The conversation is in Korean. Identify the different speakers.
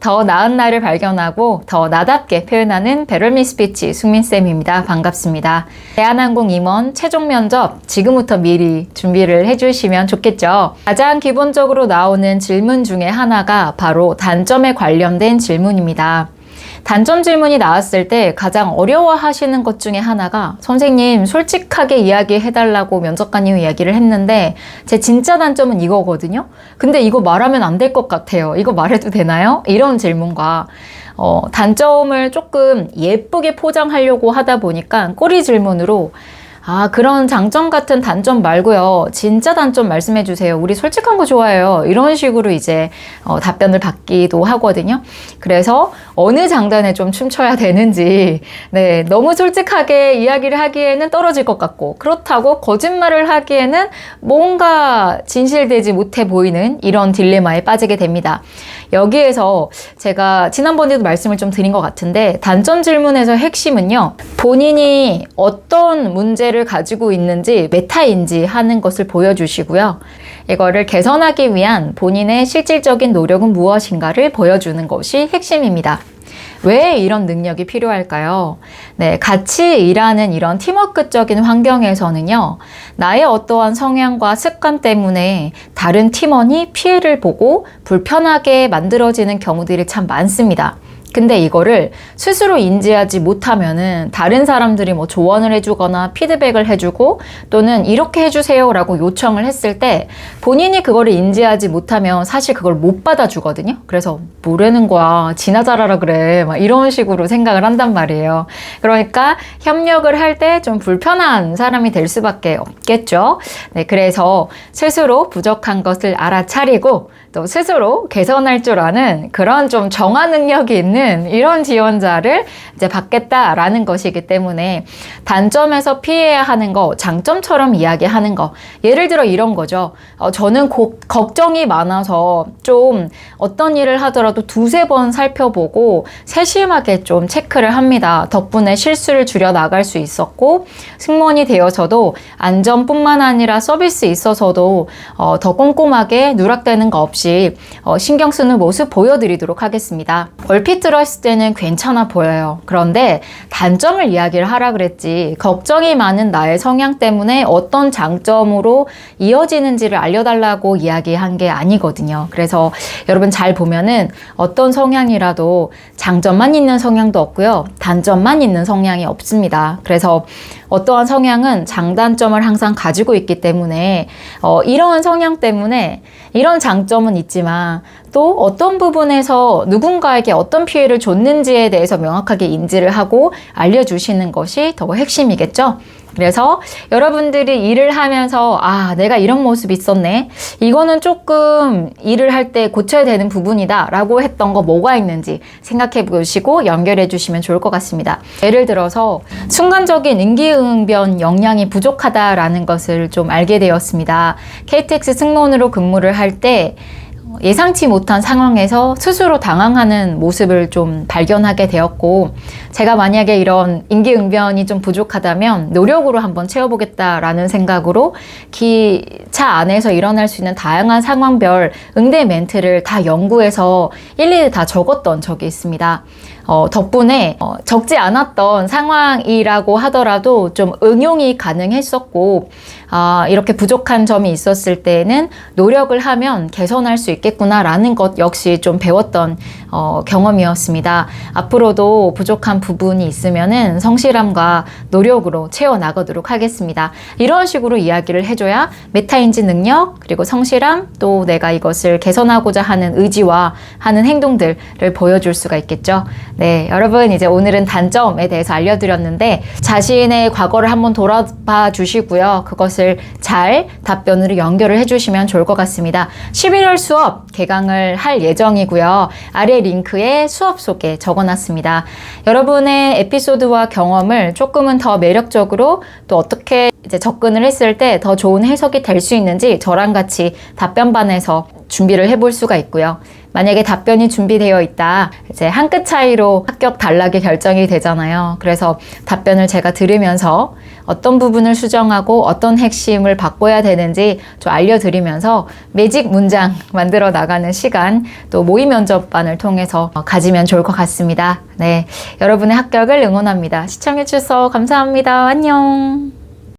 Speaker 1: 더 나은 나를 발견하고 더 나답게 표현하는 베럴미 스피치 숙민쌤입니다. 반갑습니다. 대한항공 임원 최종 면접 지금부터 미리 준비를 해주시면 좋겠죠. 가장 기본적으로 나오는 질문 중에 하나가 바로 단점에 관련된 질문입니다. 단점 질문이 나왔을 때 가장 어려워 하시는 것 중에 하나가 선생님 솔직하게 이야기해달라고 면접관님이 이야기를 했는데 제 진짜 단점은 이거거든요. 근데 이거 말하면 안 될 것 같아요. 이거 말해도 되나요? 이런 질문과 어, 단점을 조금 예쁘게 포장하려고 하다 보니까 꼬리 질문으로 아, 그런 장점 같은 단점 말고요. 진짜 단점 말씀해 주세요. 우리 솔직한 거 좋아해요. 이런 식으로 이제 어, 답변을 받기도 하거든요. 그래서 어느 장단에 좀 춤춰야 되는지, 네, 너무 솔직하게 이야기를 하기에는 떨어질 것 같고, 그렇다고 거짓말을 하기에는 뭔가 진실되지 못해 보이는 이런 딜레마에 빠지게 됩니다. 여기에서 제가 지난번에도 말씀을 좀 드린 것 같은데, 단점 질문에서 핵심은요, 본인이 어떤 문제 를 가지고 있는지, 메타인지 하는 것을 보여주시고요. 이거를 개선하기 위한 본인의 실질적인 노력은 무엇인가를 보여주는 것이 핵심입니다. 왜 이런 능력이 필요할까요? 네, 같이 일하는 이런 팀워크적인 환경에서는요, 나의 어떠한 성향과 습관 때문에 다른 팀원이 피해를 보고 불편하게 만들어지는 경우들이 참 많습니다. 근데 이거를 스스로 인지하지 못하면은 다른 사람들이 뭐 조언을 해주거나 피드백을 해주고 또는 이렇게 해주세요라고 요청을 했을 때 본인이 그거를 인지하지 못하면 사실 그걸 못 받아주거든요. 그래서 뭐라는 거야. 지나 잘하라 그래. 막 이런 식으로 생각을 한단 말이에요. 그러니까 협력을 할 때 좀 불편한 사람이 될 수밖에 없겠죠. 네, 그래서 스스로 부족한 것을 알아차리고 또 스스로 개선할 줄 아는 그런 좀 정화 능력이 있는 이런 지원자를 이제 받겠다라는 것이기 때문에 단점에서 피해야 하는 거 장점처럼 이야기하는 거 예를 들어 이런 거죠. 어, 저는 고, 걱정이 많아서 좀 어떤 일을 하더라도 두세 번 살펴보고 세심하게 좀 체크를 합니다. 덕분에 실수를 줄여 나갈 수 있었고 승무원이 되어서도 안전뿐만 아니라 서비스 있어서도 어, 더 꼼꼼하게 누락되는 거 없이 어, 신경 쓰는 모습 보여드리도록 하겠습니다. 얼핏 들었을 때는 괜찮아 보여요. 그런데 단점을 이야기를 하라 그랬지 걱정이 많은 나의 성향 때문에 어떤 장점으로 이어지는지를 알려달라고 이야기한 게 아니거든요. 그래서 여러분 잘 보면은 어떤 성향이라도 장점만 있는 성향도 없고요. 단점만 있는 성향이 없습니다. 그래서 어떠한 성향은 장단점을 항상 가지고 있기 때문에 어, 이러한 성향 때문에 이런 장점은 있지만 또 어떤 부분에서 누군가에게 어떤 피해를 줬는지에 대해서 명확하게 인지를 하고 알려주시는 것이 더 핵심이겠죠. 그래서 여러분들이 일을 하면서 아 내가 이런 모습이 있었네. 이거는 조금 일을 할 때 고쳐야 되는 부분이다 라고 했던 거 뭐가 있는지 생각해 보시고 연결해 주시면 좋을 것 같습니다. 예를 들어서 순간적인 인기응변 역량이 부족하다라는 것을 좀 알게 되었습니다. KTX 승무원으로 근무를 할때 예상치 못한 상황에서 스스로 당황하는 모습을 좀 발견하게 되었고, 제가 만약에 이런 인기응변이 좀 부족하다면 노력으로 한번 채워보겠다라는 생각으로 기차 안에서 일어날 수 있는 다양한 상황별 응대 멘트를 다 연구해서 일일이 다 적었던 적이 있습니다. 어, 덕분에 어, 적지 않았던 상황이라고 하더라도 좀 응용이 가능했었고, 아, 이렇게 부족한 점이 있었을 때는 노력을 하면 개선할 수 있겠구나라는 것 역시 좀 배웠던 어, 경험이었습니다. 앞으로도 부족한 부분이 있으면은 성실함과 노력으로 채워 나가도록 하겠습니다. 이런 식으로 이야기를 해줘야 메타인지 능력 그리고 성실함 또 내가 이것을 개선하고자 하는 의지와 하는 행동들을 보여줄 수가 있겠죠. 네, 여러분 이제 오늘은 단점에 대해서 알려드렸는데 자신의 과거를 한번 돌아봐 주시고요. 그것을 잘 답변으로 연결을 해주시면 좋을 것 같습니다. 11월 수업 개강을 할 예정이고요. 링크에 수업 소개 적어놨습니다. 여러분의 에피소드와 경험을 조금은 더 매력적으로 또 어떻게 이제 접근을 했을 때 더 좋은 해석이 될 수 있는지 저랑 같이 답변반에서 준비를 해볼 수가 있고요. 만약에 답변이 준비되어 있다. 이제 한 끗 차이로 합격 단락이 결정이 되잖아요. 그래서 답변을 제가 들으면서 어떤 부분을 수정하고 어떤 핵심을 바꿔야 되는지 좀 알려드리면서 매직 문장 만들어 나가는 시간 또 모의 면접반을 통해서 가지면 좋을 것 같습니다. 네. 여러분의 합격을 응원합니다. 시청해주셔서 감사합니다. 안녕.